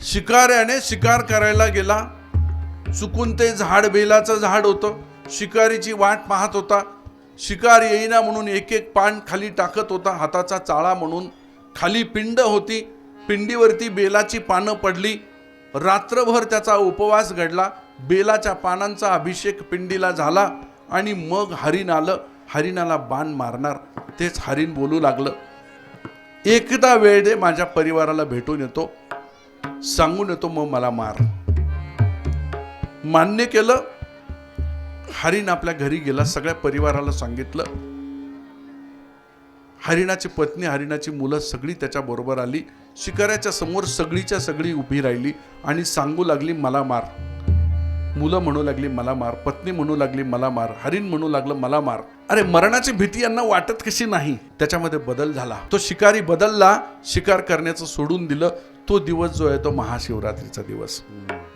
शिकाऱ्याने शिकार करायला गेला. चुकून ते झाड बेलाचं झाड होतं. शिकारीची वाट पाहत होता. शिकार येईना म्हणून एक एक पान खाली टाकत होता. हाताचा चाळा म्हणून खाली पिंड होती. पिंडीवरती बेलाची पानं पडली. रात्रभर त्याचा उपवास घडला. बेलाच्या पानांचा अभिषेक पिंडीला झाला आणि मग हरिण आलं. हरिणाला बाण मारणार. तेच हरिण बोलू लागलं. एकदा वेळ दे माझ्या परिवाराला भेटून येतो. सांगून येतो मग मला मार. मान्य केलं हरिण आपल्या घरी गेला सगळ्या परिवाराला सांगितलं. हरिणाची पत्नी हरिणाची मुलं सगळी त्याच्या बरोबर आली. शिकाऱ्याच्या समोर सगळीच्या सगळी उभी राहिली आणि सांगू लागली मला मार. मुलं म्हणू लागली मला मार. पत्नी म्हणू लागली मला मार. हरिण म्हणू लागलं मला मार. अरे मरणाची भीती यांना वाटत कशी नाही? त्याच्यामध्ये बदल झाला. तो शिकारी बदलला शिकार करण्याचं सोडून दिलं. तो दिवस जो आहे तो महाशिवरात्रीचा दिवस.